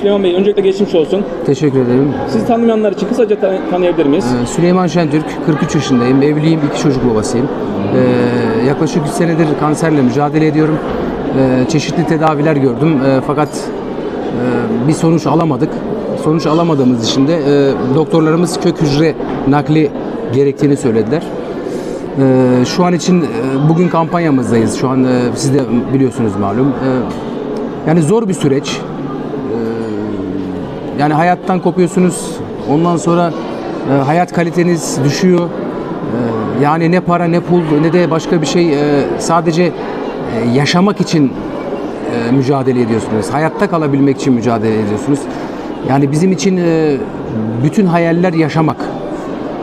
Süleyman Bey öncelikle geçmiş olsun. Teşekkür ederim. Sizi tanımayanlar için kısaca tan- tanıyabilir miyiz? Ee, Süleyman Şentürk, 43 yaşındayım. Evliyim, iki çocuk babasıyım. Ee, yaklaşık 3 senedir kanserle mücadele ediyorum. Ee, çeşitli tedaviler gördüm Ee, fakat e, bir sonuç alamadık. Sonuç alamadığımız için de e, doktorlarımız kök hücre nakli gerektiğini söylediler. Ee, şu an için e, bugün kampanyamızdayız. Şu an e, siz de biliyorsunuz malum. Ee, yani zor bir süreç. Yani hayattan kopuyorsunuz. Ondan sonra e, hayat kaliteniz düşüyor. E, yani ne para ne pul ne de başka bir şey. e, sadece e, yaşamak için e, mücadele ediyorsunuz. Hayatta kalabilmek için mücadele ediyorsunuz. Yani bizim için e, bütün hayaller yaşamak.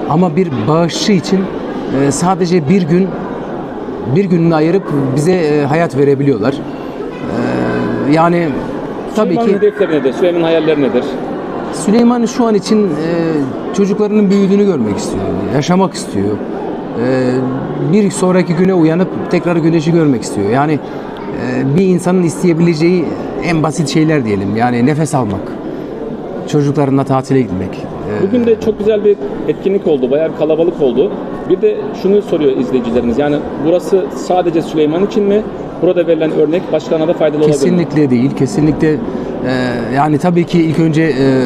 Ama bir bağışçı için e, sadece bir gün bir gününü ayırıp bize e, hayat verebiliyorlar. E, yani tabii Süleyman'ın ki hedefleri nedir? Süleyman'ın hayalleri nedir? Süleyman şu an için e, çocuklarının büyüdüğünü görmek istiyor. Yaşamak istiyor. E, bir sonraki güne uyanıp tekrar güneşi görmek istiyor. Yani e, bir insanın isteyebileceği en basit şeyler diyelim. Yani nefes almak. Çocuklarına tatile gitmek. E, Bugün de çok güzel bir etkinlik oldu. Bayağı bir kalabalık oldu. Bir de şunu soruyor izleyicilerimiz. Yani burası sadece Süleyman için mi? Burada verilen örnek başkalarına da faydalı olabilir? Kesinlikle değil. Kesinlikle e, yani tabii ki ilk önce e,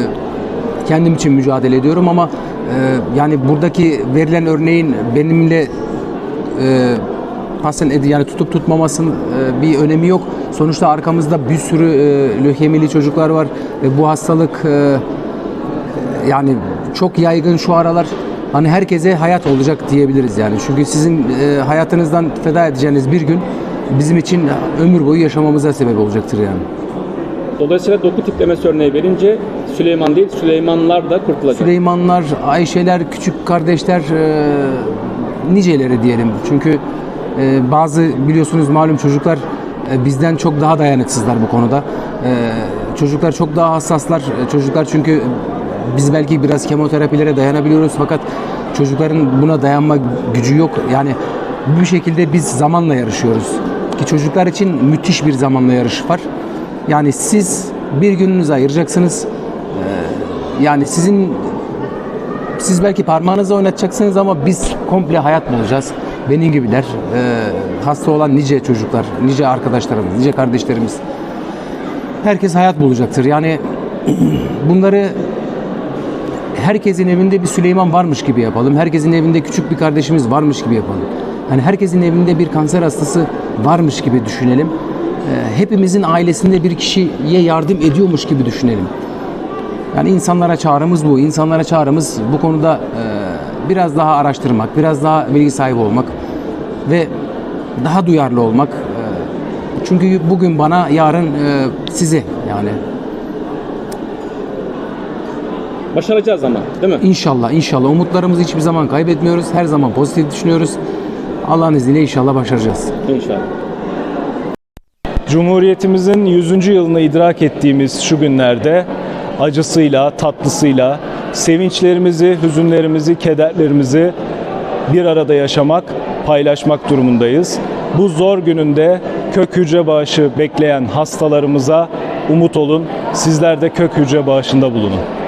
kendim için mücadele ediyorum ama e, yani buradaki verilen örneğin benimle e, pasen edi yani tutup tutmamasının e, bir önemi yok. Sonuçta arkamızda bir sürü e, lökemili çocuklar var ve bu hastalık e, yani çok yaygın şu aralar. Hani herkese hayat olacak diyebiliriz yani. Çünkü sizin e, hayatınızdan feda edeceğiniz bir gün bizim için ömür boyu yaşamamıza sebep olacaktır yani. Dolayısıyla doku tiplemesi örneği verince Süleyman değil, Süleymanlar da kurtulacak. Süleymanlar, Ayşeler, küçük kardeşler e, niceleri diyelim. Çünkü e, bazı biliyorsunuz malum çocuklar e, bizden çok daha dayanıksızlar bu konuda. E, çocuklar çok daha hassaslar. E, Çocuklar çünkü biz belki biraz kemoterapilere dayanabiliyoruz fakat çocukların buna dayanma gücü yok. Yani bir şekilde biz zamanla yarışıyoruz. Ki çocuklar için müthiş bir zamanla yarış var. Yani siz bir gününüzü ayıracaksınız. Ee, yani sizin siz belki parmağınızı oynatacaksınız ama biz komple hayat bulacağız. Benim gibiler, e, hasta olan nice çocuklar, nice arkadaşlarımız, nice kardeşlerimiz. Herkes hayat bulacaktır. Yani bunları herkesin evinde bir Süleyman varmış gibi yapalım. Herkesin evinde küçük bir kardeşimiz varmış gibi yapalım. Hani herkesin evinde bir kanser hastası varmış gibi düşünelim. Ee, hepimizin ailesinde bir kişiye yardım ediyormuş gibi düşünelim. Yani insanlara çağrımız bu. İnsanlara çağrımız bu konuda e, biraz daha araştırmak, biraz daha bilgi sahibi olmak ve daha duyarlı olmak. E, çünkü bugün bana, yarın e, size yani. Başaracağız ama değil mi? İnşallah, inşallah. Umutlarımızı hiçbir zaman kaybetmiyoruz. Her zaman pozitif düşünüyoruz. Allah'ın izniyle inşallah başaracağız. İnşallah. Cumhuriyetimizin 100. yılını idrak ettiğimiz şu günlerde acısıyla, tatlısıyla sevinçlerimizi, hüzünlerimizi, kederlerimizi bir arada yaşamak, paylaşmak durumundayız. Bu zor gününde kök hücre bağışı bekleyen hastalarımıza umut olun. Sizler de kök hücre bağışında bulunun.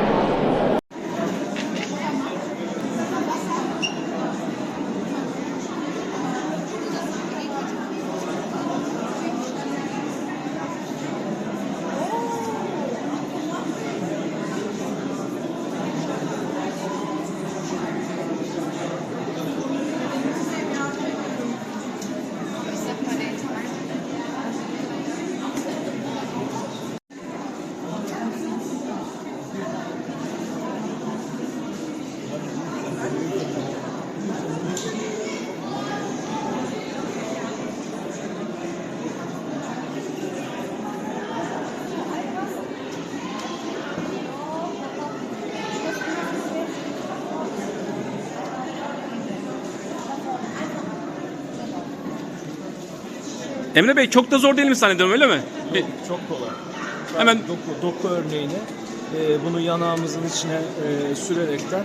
Emre Bey çok da zor değil mi zannediyorum öyle mi? Bir- Çok kolay. Hemen- doku, doku örneğini e, bunu yanağımızın içine e, sürerekten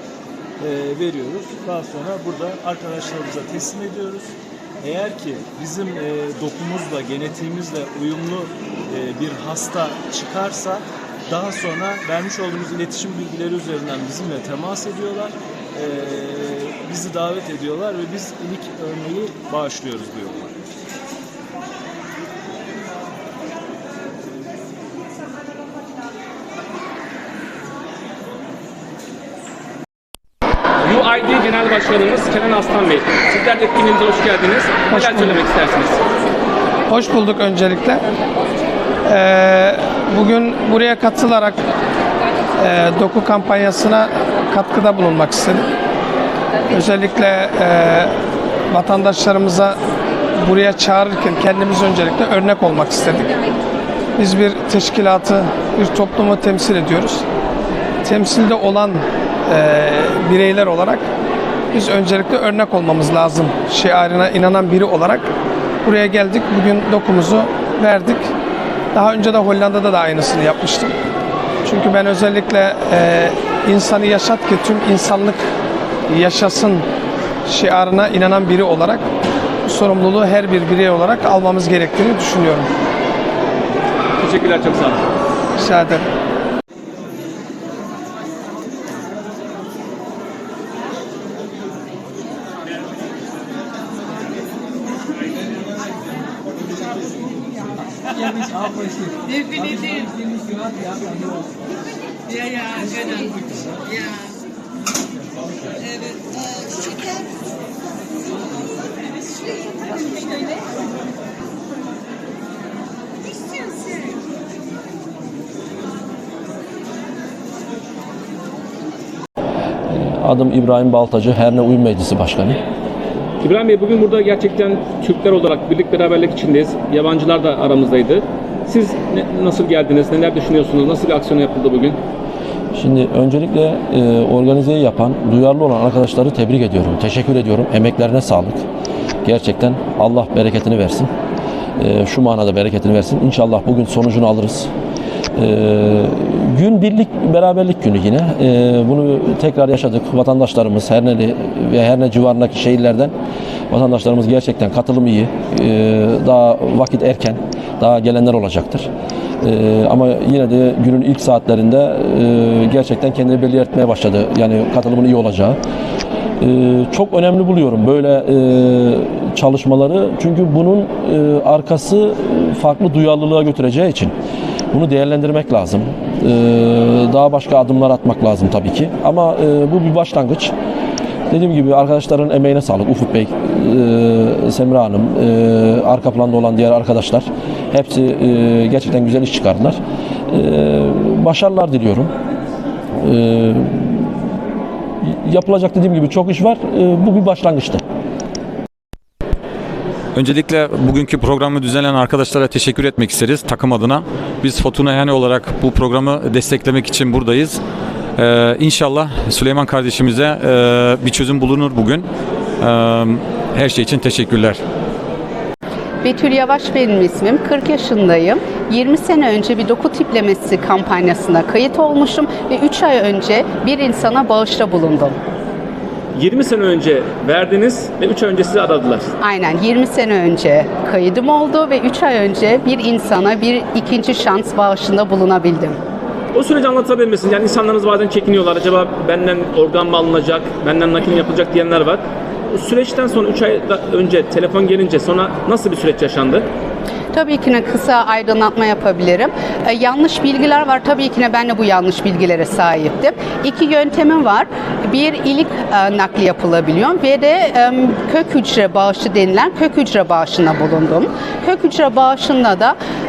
e, veriyoruz. Daha sonra burada arkadaşlarımıza teslim ediyoruz. Eğer ki bizim e, dokumuzla, genetiğimizle uyumlu e, bir hasta çıkarsa daha sonra vermiş olduğumuz iletişim bilgileri üzerinden bizimle temas ediyorlar. Ee, bizi davet ediyorlar ve biz ilik örneği bağışlıyoruz diyorlar. UID Genel Başkanımız Kenan Aslan Bey. Sizler de etkinliğimize hoş geldiniz. Neler söylemek istersiniz? Hoş bulduk öncelikle. Ee, bugün buraya katılarak e, doku kampanyasına katkıda bulunmak istedim. Özellikle e, vatandaşlarımıza buraya çağırırken kendimiz öncelikle örnek olmak istedik. Biz bir teşkilatı, bir toplumu temsil ediyoruz. Temsilde olan e, bireyler olarak biz öncelikle örnek olmamız lazım şiarına inanan biri olarak buraya geldik. Bugün dokumuzu verdik. Daha önce de Hollanda'da da aynısını yapmıştım. Çünkü ben özellikle e, insanı yaşat ki tüm insanlık yaşasın şiarına inanan biri olarak bu sorumluluğu her bir birey olarak almamız gerektiğini düşünüyorum. Teşekkürler çok sağ olun. Rica ederim. Adım İbrahim Baltacı, Herne Uyum Meclisi Başkanı. İbrahim Bey bugün burada gerçekten Türkler olarak birlik beraberlik içindeyiz. Yabancılar da aramızdaydı. Siz ne- nasıl geldiniz? Neler düşünüyorsunuz? Nasıl bir aksiyon yapıldı bugün? Şimdi öncelikle e, organizeyi yapan, duyarlı olan arkadaşları tebrik ediyorum. Teşekkür ediyorum. Emeklerine sağlık. Gerçekten Allah bereketini versin. E, şu manada bereketini versin. İnşallah bugün sonucunu alırız. E, gün birlik beraberlik günü yine. E, bunu tekrar yaşadık. Vatandaşlarımız Herneli ve Herne civarındaki şehirlerden vatandaşlarımız gerçekten katılım iyi. E, daha vakit erken. Daha gelenler olacaktır. Ee, ama yine de günün ilk saatlerinde e, gerçekten kendini belli etmeye başladı. Yani katılımın iyi olacağı. Ee, çok önemli buluyorum böyle e, çalışmaları. Çünkü bunun e, arkası farklı duyarlılığa götüreceği için. Bunu değerlendirmek lazım. Ee, daha başka adımlar atmak lazım tabii ki. Ama e, bu bir başlangıç. Dediğim gibi arkadaşların emeğine sağlık. Ufuk Bey, e, Semra Hanım, e, arka planda olan diğer arkadaşlar. Hepsi e, gerçekten güzel iş çıkardılar. E, başarılar diliyorum. Yapılacak dediğim gibi çok iş var. Bu bir başlangıçtı. Öncelikle bugünkü programı düzenleyen arkadaşlara teşekkür etmek isteriz takım adına. Biz Fortuna Yani olarak bu programı desteklemek için buradayız. Ee, inşallah Süleyman kardeşimize e, bir çözüm bulunur bugün. Ee, her şey için teşekkürler. Betül Yavaş benim ismim. 40 yaşındayım. 20 sene önce bir doku tiplemesi kampanyasına kayıt olmuşum ve 3 ay önce bir insana bağışta bulundum. 20 sene önce verdiniz ve 3 ay önce sizi aradılar. Aynen 20 sene önce kayıdım oldu ve 3 ay önce bir insana bir ikinci şans bağışında bulunabildim. O süreci anlatabilir misiniz? Yani insanlarınız bazen çekiniyorlar. Acaba benden organ mı alınacak, benden nakil yapılacak diyenler var. O süreçten sonra 3 ay önce telefon gelince sonra nasıl bir süreç yaşandı? Tabii ki ne kısa aydınlatma yapabilirim. Ee, yanlış bilgiler var. Tabii ki ne ben de bu yanlış bilgilere sahiptim. İki yöntemim var. Bir ilik e, nakli yapılabiliyor ve de e, kök hücre bağışı denilen kök hücre bağışına bulundum. Kök hücre bağışında da e,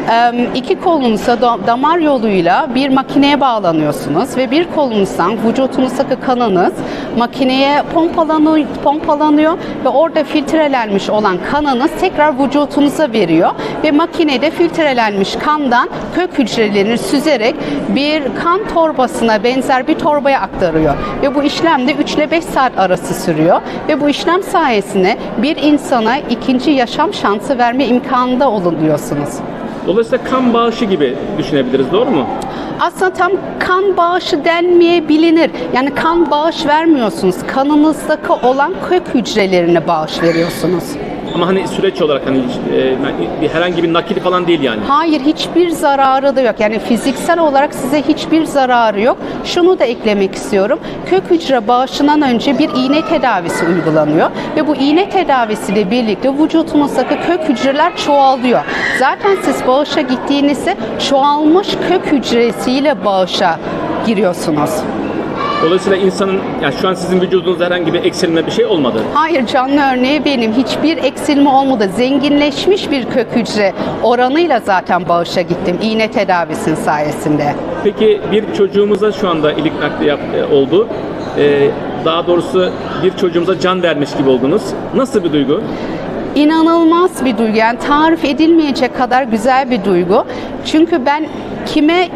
iki kolunuza da- damar yoluyla bir makineye bağlanıyorsunuz ve bir kolunuzdan vücutunuzdaki kanınız makineye pompalanıyor, pompalanıyor ve orada filtrelenmiş olan kanınız tekrar vücutunuza veriyor ve makinede filtrelenmiş kandan kök hücrelerini süzerek bir kan torbasına benzer bir torbaya aktarıyor. Ve bu işlem de 3 ile 5 saat arası sürüyor. Ve bu işlem sayesinde bir insana ikinci yaşam şansı verme imkanında olunuyorsunuz. Dolayısıyla kan bağışı gibi düşünebiliriz, doğru mu? Aslında tam kan bağışı denmeyebilir. Yani kan bağış vermiyorsunuz. Kanınızdaki olan kök hücrelerine bağış veriyorsunuz. Ama hani süreç olarak hani e, herhangi bir nakil falan değil yani. Hayır hiçbir zararı da yok. Yani fiziksel olarak size hiçbir zararı yok. Şunu da eklemek istiyorum. Kök hücre bağışından önce bir iğne tedavisi uygulanıyor ve bu iğne tedavisiyle birlikte vücutumuzdaki kök hücreler çoğalıyor. Zaten siz bağışa gittiğinizde çoğalmış kök hücresiyle bağışa giriyorsunuz. Dolayısıyla insanın yani şu an sizin vücudunuzda herhangi bir eksilme bir şey olmadı. Hayır canlı örneği benim. Hiçbir eksilme olmadı. Zenginleşmiş bir kök hücre oranıyla zaten bağışa gittim. İğne tedavisinin sayesinde. Peki bir çocuğumuza şu anda ilik nakli yap, e, oldu. E, daha doğrusu bir çocuğumuza can vermiş gibi oldunuz. Nasıl bir duygu? İnanılmaz bir duygu. Yani tarif edilmeyecek kadar güzel bir duygu. Çünkü ben kime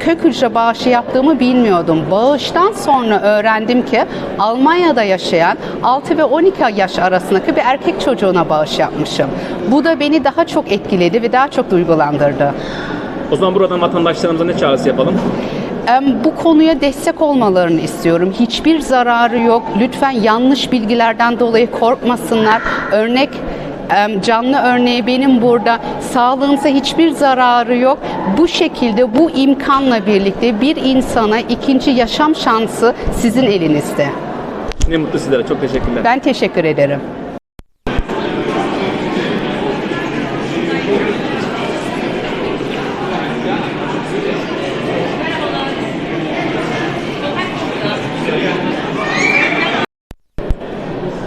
kök hücre bağışı yaptığımı bilmiyordum. Bağıştan sonra öğrendim ki Almanya'da yaşayan 6 ve 12 yaş arasındaki bir erkek çocuğuna bağış yapmışım. Bu da beni daha çok etkiledi ve daha çok duygulandırdı. O zaman buradan vatandaşlarımıza ne çağrısı yapalım? Bu konuya destek olmalarını istiyorum. Hiçbir zararı yok. Lütfen yanlış bilgilerden dolayı korkmasınlar. Örnek canlı örneği benim burada. Sağlığınıza hiçbir zararı yok. Bu şekilde bu imkanla birlikte bir insana ikinci yaşam şansı sizin elinizde. Ne mutlu sizlere. Çok teşekkürler. Ben teşekkür ederim.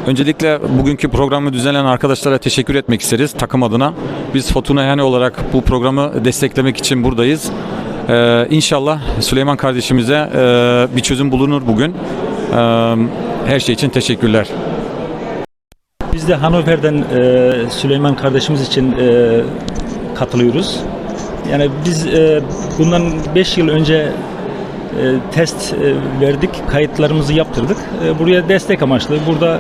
Öncelikle bugünkü programı düzenleyen arkadaşlara teşekkür etmek isteriz takım adına. Biz Fortuna Yani olarak bu programı desteklemek için buradayız. Ee, inşallah Süleyman kardeşimize e, bir çözüm bulunur bugün. Ee, her şey için teşekkürler. Biz de Hannover'den e, Süleyman kardeşimiz için e, katılıyoruz. Yani biz e, bundan 5 yıl önce e, test e, verdik, kayıtlarımızı yaptırdık. E, buraya destek amaçlı, burada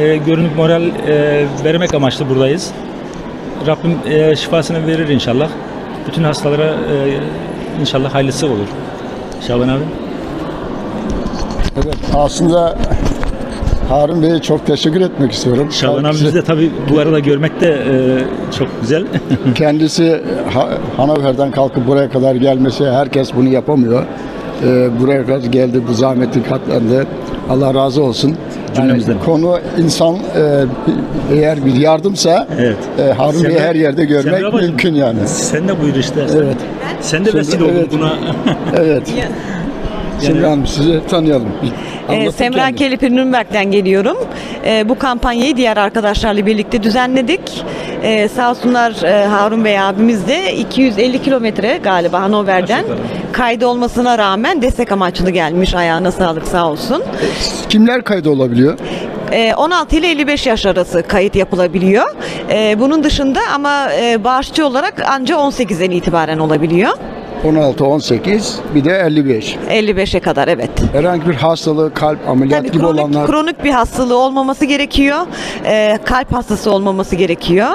e, görünük moral e, vermek amaçlı buradayız. Rabbim e, şifasını verir inşallah. Bütün hastalara e, inşallah hayırlısı olur. Şaban abi. Evet, aslında Harun Bey'e çok teşekkür etmek istiyorum. Şaban abimizi de tabii bu arada görmek de e, çok güzel. Kendisi Ha- Hanover'den kalkıp buraya kadar gelmesi herkes bunu yapamıyor. Ee, buraya kadar geldi, bu zahmeti katlandı. Allah razı olsun. Cümlemizden. konu insan e, eğer bir yardımsa Evet. e, Harun Bey'i her yerde görmek Semra mümkün yani. Sen de buyur işte. Evet. Sen de vesile oldun evet. buna. Evet. Şimdi Hanım sizi tanıyalım. Ee, Semra kendini. Kelipir Nürnberg'den geliyorum. Ee, bu kampanyayı diğer arkadaşlarla birlikte düzenledik. Ee, sağ olsunlar e, Harun Bey abimiz de 250 kilometre galiba Hannover'den kaydı olmasına rağmen destek amaçlı gelmiş. Ayağına sağlık sağ olsun. Kimler kaydı olabiliyor? Ee, 16 ile 55 yaş arası kayıt yapılabiliyor. Ee, bunun dışında ama e, bağışçı olarak anca 18'den itibaren olabiliyor. 16, 18, bir de 55. 55'e kadar evet. Herhangi bir hastalığı, kalp, ameliyat Tabii gibi kronik, olanlar kronik bir hastalığı olmaması gerekiyor. Ee, kalp hastası olmaması gerekiyor.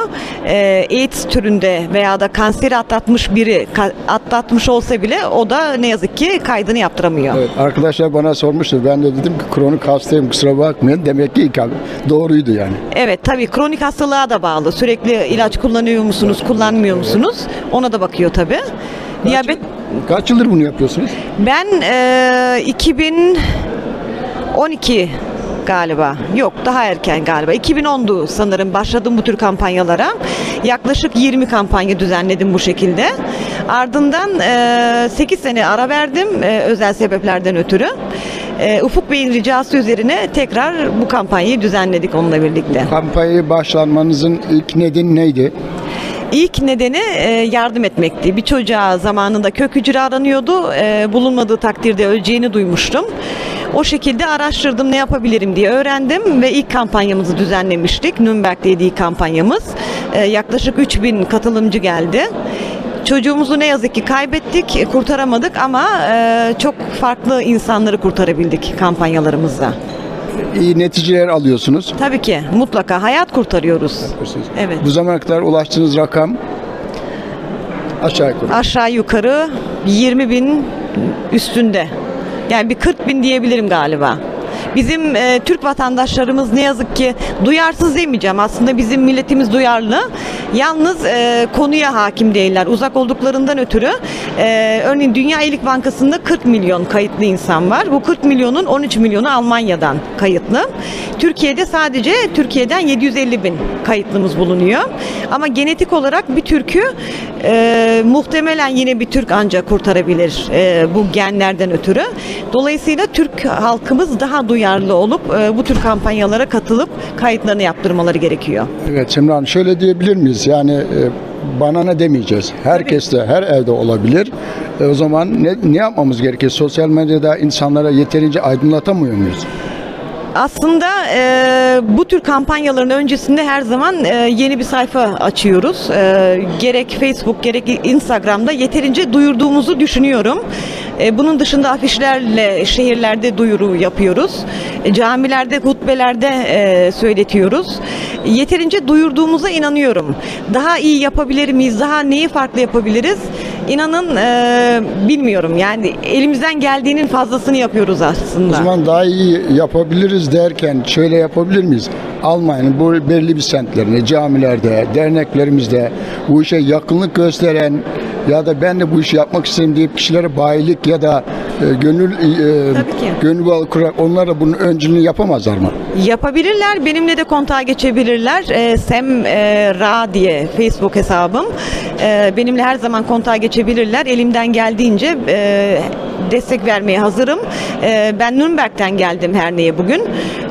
Ee, AIDS türünde veya da kanseri atlatmış biri ka- atlatmış olsa bile o da ne yazık ki kaydını yaptıramıyor. Evet, arkadaşlar bana sormuştu. Ben de dedim ki kronik hastayım kusura bakmayın. Demek ki ilk abi doğruydu yani. Evet tabii kronik hastalığa da bağlı. Sürekli ilaç kullanıyor musunuz, kullanmıyor musunuz? Ona da bakıyor tabii. Diyabet Kaç yıldır bunu yapıyorsunuz? ben e, 2012 galiba. Yok daha erken galiba. 2010'du sanırım başladım bu tür kampanyalara. Yaklaşık 20 kampanya düzenledim bu şekilde. Ardından e, 8 sene ara verdim e, özel sebeplerden ötürü. E, Ufuk Bey'in ricası üzerine tekrar bu kampanyayı düzenledik onunla birlikte. Kampanyayı başlanmanızın ilk nedeni neydi? İlk nedeni e, yardım etmekti. Bir çocuğa zamanında kök hücre aranıyordu. E, bulunmadığı takdirde öleceğini duymuştum. O şekilde araştırdım ne yapabilirim diye öğrendim ve ilk kampanyamızı düzenlemiştik. Nürnberg'de ilk kampanyamız. E, yaklaşık 3000 katılımcı geldi. Çocuğumuzu ne yazık ki kaybettik, kurtaramadık ama e, çok farklı insanları kurtarabildik kampanyalarımızda. İyi neticeler alıyorsunuz. Tabii ki mutlaka hayat kurtarıyoruz. Evet. Bu zamana kadar ulaştığınız rakam aşağı yukarı. aşağı yukarı 20 bin üstünde. Yani bir 40 bin diyebilirim galiba. Bizim e, Türk vatandaşlarımız ne yazık ki duyarsız demeyeceğim. Aslında bizim milletimiz duyarlı. Yalnız e, konuya hakim değiller. Uzak olduklarından ötürü e, örneğin Dünya İyilik Bankası'nda 40 milyon kayıtlı insan var. Bu 40 milyonun 13 milyonu Almanya'dan kayıtlı. Türkiye'de sadece Türkiye'den 750 bin kayıtlımız bulunuyor. Ama genetik olarak bir Türk'ü e, muhtemelen yine bir Türk ancak kurtarabilir e, bu genlerden ötürü. Dolayısıyla Türk halkımız daha duyarlı olup e, bu tür kampanyalara katılıp kayıtlarını yaptırmaları gerekiyor. Evet Semra Hanım şöyle diyebilir miyiz? Yani e, bana ne demeyeceğiz. Herkes de her evde olabilir. E, o zaman ne, ne yapmamız gerekir? Sosyal medyada insanlara yeterince aydınlatamıyor muyuz? Aslında e, bu tür kampanyaların öncesinde her zaman e, yeni bir sayfa açıyoruz. E, gerek Facebook gerek Instagram'da yeterince duyurduğumuzu düşünüyorum. E, bunun dışında afişlerle şehirlerde duyuru yapıyoruz. E, camilerde, hutbelerde e, söyletiyoruz. Yeterince duyurduğumuza inanıyorum. Daha iyi yapabilir miyiz? Daha neyi farklı yapabiliriz? İnanın e, bilmiyorum. Yani elimizden geldiğinin fazlasını yapıyoruz aslında. O zaman daha iyi yapabiliriz derken şöyle yapabilir miyiz? Almanya'nın bu belli bir semtlerinde, camilerde, derneklerimizde bu işe yakınlık gösteren ya da ben de bu işi yapmak isterim deyip kişilere bayilik ya da e, gönül e, gönül bağı kurarak onlara bunun öncülüğünü yapamazlar mı? Yapabilirler. Benimle de kontağa geçebilirler. E, Sem e, Ra diye Facebook hesabım. E, benimle her zaman kontağa geçebilirler. Elimden geldiğince e, destek vermeye hazırım. E, ben Nürnberg'den geldim her neye bugün.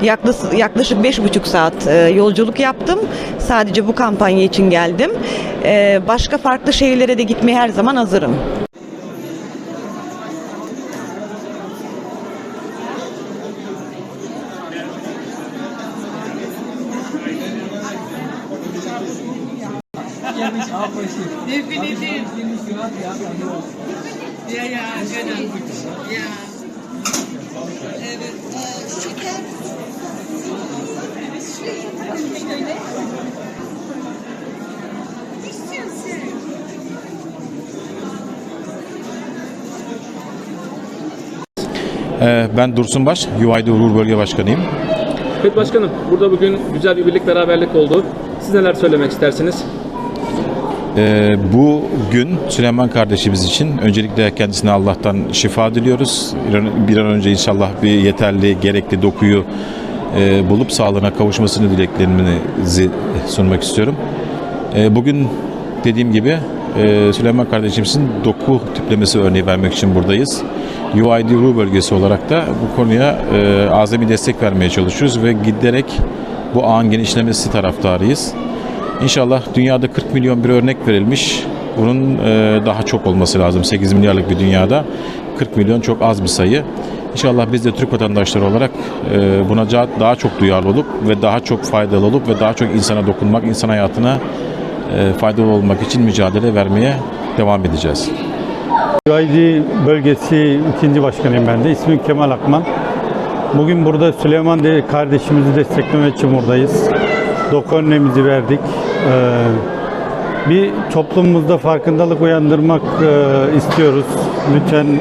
Yaklaşık, yaklaşık beş buçuk saat e, yolculuk yaptım. Sadece bu kampanya için geldim. E, başka farklı şehirlere de gitmeye her zaman hazırım. Ben Dursun Baş, UID Uğur Bölge Başkanıyım. Evet başkanım, burada bugün güzel bir birlik beraberlik oldu. Siz neler söylemek istersiniz? Ee, Bu gün Süleyman kardeşimiz için öncelikle kendisine Allah'tan şifa diliyoruz. Bir an- Bir an önce inşallah bir yeterli, gerekli dokuyu e, bulup sağlığına kavuşmasını dileklerimizi sunmak istiyorum. E, Bugün dediğim gibi e, Süleyman kardeşimizin doku tiplemesi örneği vermek için buradayız. UID Ruhr bölgesi olarak da bu konuya e, azami destek vermeye çalışıyoruz ve giderek bu ağın genişlemesi taraftarıyız. İnşallah dünyada 40 milyon bir örnek verilmiş. Bunun e, daha çok olması lazım. 8 milyarlık bir dünyada 40 milyon çok az bir sayı. İnşallah biz de Türk vatandaşları olarak e, buna daha çok duyarlı olup ve daha çok faydalı olup ve daha çok insana dokunmak, insan hayatına faydalı olmak için mücadele vermeye devam edeceğiz. UID bölgesi ikinci başkanıyım ben de. İsmim Kemal Akman. Bugün burada Süleyman de kardeşimizi desteklemek için buradayız. Doku önlemimizi verdik. Ee, bir toplumumuzda farkındalık uyandırmak e, istiyoruz. Lütfen e,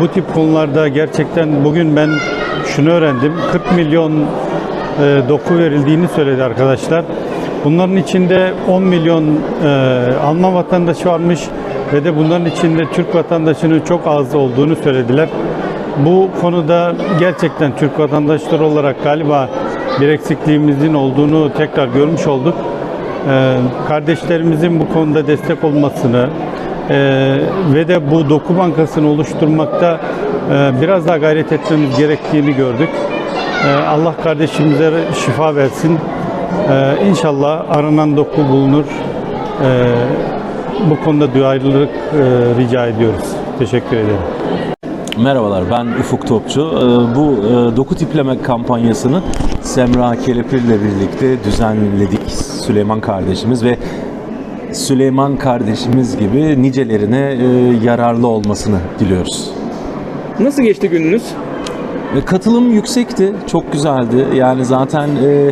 bu tip konularda gerçekten bugün ben şunu öğrendim. 40 milyon e, doku verildiğini söyledi arkadaşlar. Bunların içinde 10 milyon e, Alman vatandaşı varmış ve de bunların içinde Türk vatandaşının çok az olduğunu söylediler. Bu konuda gerçekten Türk vatandaşları olarak galiba bir eksikliğimizin olduğunu tekrar görmüş olduk. Ee, kardeşlerimizin bu konuda destek olmasını e, ve de bu doku bankasını oluşturmakta e, biraz daha gayret etmemiz gerektiğini gördük. Ee, Allah kardeşimize şifa versin. Ee, İnşallah aranan doku bulunur. Ee, bu konuda duyarlılık e, rica ediyoruz. Teşekkür ederim. Merhabalar ben Ufuk Topçu. Ee, Bu e, doku tipleme kampanyasını Semra Kelepir ile birlikte düzenledik Süleyman kardeşimiz ve Süleyman kardeşimiz gibi nicelerine e, yararlı olmasını diliyoruz. Nasıl geçti gününüz? Katılım yüksekti, çok güzeldi. Yani zaten e,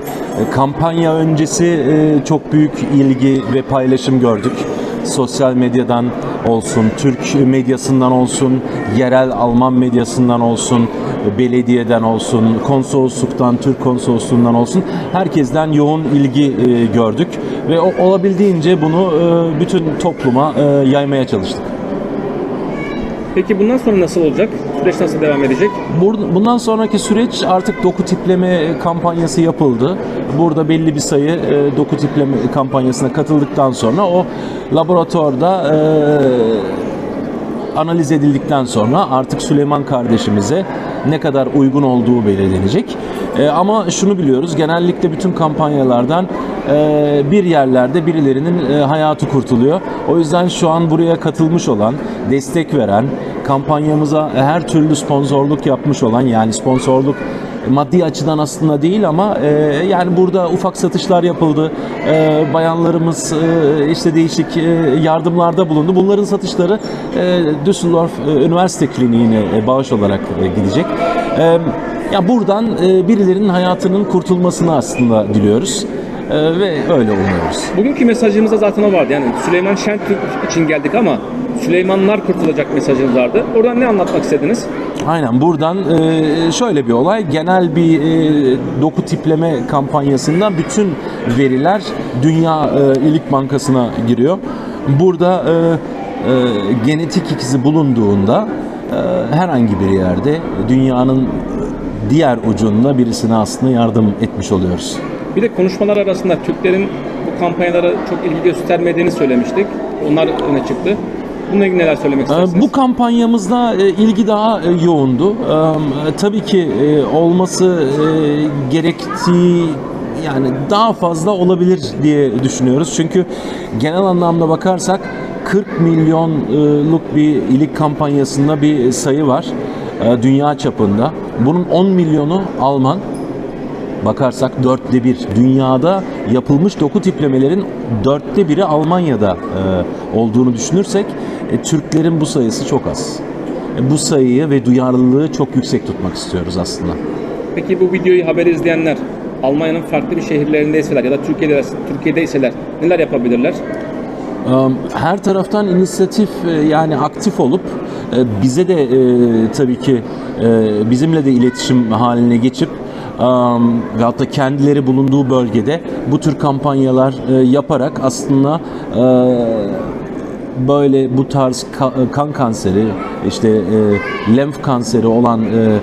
kampanya öncesi e, çok büyük ilgi ve paylaşım gördük. Sosyal medyadan olsun, Türk medyasından olsun, yerel Alman medyasından olsun belediyeden olsun, konsolosluktan, Türk konsolosluğundan olsun herkesten yoğun ilgi e, gördük ve o, olabildiğince bunu e, bütün topluma e, yaymaya çalıştık. Peki bundan sonra nasıl olacak? Süreç nasıl devam edecek? Bundan sonraki süreç artık doku tipleme kampanyası yapıldı. Burada belli bir sayı e, doku tipleme kampanyasına katıldıktan sonra o laboratuvarda e, analiz edildikten sonra artık Süleyman kardeşimize ne kadar uygun olduğu belirlenecek. E, ama şunu biliyoruz, genellikle bütün kampanyalardan e, bir yerlerde birilerinin e, hayatı kurtuluyor. O yüzden şu an buraya katılmış olan, destek veren, kampanyamıza her türlü sponsorluk yapmış olan yani sponsorluk maddi açıdan aslında değil ama e, yani burada ufak satışlar yapıldı. E, bayanlarımız e, işte değişik e, yardımlarda bulundu. Bunların satışları e, Düsseldorf e, Üniversite Kliniğine e, bağış olarak e, gidecek. E, ya buradan e, birilerinin hayatının kurtulmasını aslında diliyoruz. E, ve öyle umuyoruz. Bugünkü mesajımızda zaten o vardı. Yani Süleyman Şentürk için geldik ama Süleymanlar kurtulacak mesajımız vardı. Oradan ne anlatmak istediniz? Aynen buradan e, şöyle bir olay genel bir e, doku tipleme kampanyasında bütün veriler Dünya e, İyilik Bankası'na giriyor. Burada e, e, genetik ikizi bulunduğunda e, herhangi bir yerde dünyanın diğer ucunda birisine aslında yardım etmiş oluyoruz. Bir de konuşmalar arasında Türklerin bu kampanyalara çok ilgi göstermediğini söylemiştik. Onlar öne çıktı. Bununla ilgili neler söylemek istersiniz? Ee, Bu kampanyamızda e, ilgi daha e, yoğundu. Ee, Tabii ki e, olması e, gerektiği yani daha fazla olabilir diye düşünüyoruz. Çünkü genel anlamda bakarsak 40 milyonluk bir iyilik kampanyasında bir sayı var e, dünya çapında. Bunun 10 milyonu Alman, bakarsak dörtte bir. Dünyada yapılmış doku tiplemelerin dörtte biri Almanya'da e, olduğunu düşünürsek e, Türklerin bu sayısı çok az. E, bu sayıyı ve duyarlılığı çok yüksek tutmak istiyoruz aslında. Peki bu videoyu haber izleyenler Almanya'nın farklı bir şehirlerindeyseler ya da Türkiye'de Türkiye'deyseler neler yapabilirler? Her taraftan inisiyatif e, yani aktif olup e, bize de e, tabii ki bizimle de iletişim haline geçip veyahut da kendileri bulunduğu bölgede bu tür kampanyalar e, yaparak aslında e, böyle bu tarz ka- kan kanseri işte e, lenf kanseri olan e, e,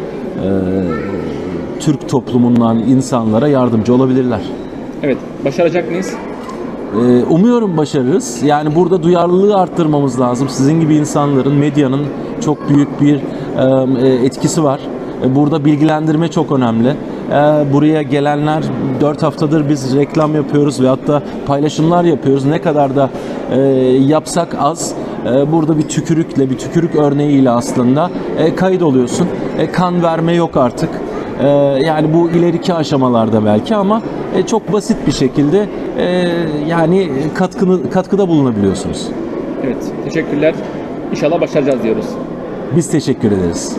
Türk toplumundan insanlara yardımcı olabilirler. Evet, başaracak mıyız? Umuyorum başarırız. Yani burada duyarlılığı arttırmamız lazım. Sizin gibi insanların, medyanın çok büyük bir e, etkisi var. E, Burada bilgilendirme çok önemli. E, Buraya gelenler 4 haftadır biz reklam yapıyoruz ve hatta paylaşımlar yapıyoruz. Ne kadar da e, yapsak az. E, Burada bir tükürükle, bir tükürük örneğiyle aslında e, kayıt oluyorsun. E, Kan verme yok artık. Ee, yani bu ileriki aşamalarda belki ama çok basit bir şekilde yani katkını katkıda bulunabiliyorsunuz. Evet, teşekkürler. İnşallah başaracağız diyoruz. Biz teşekkür ederiz.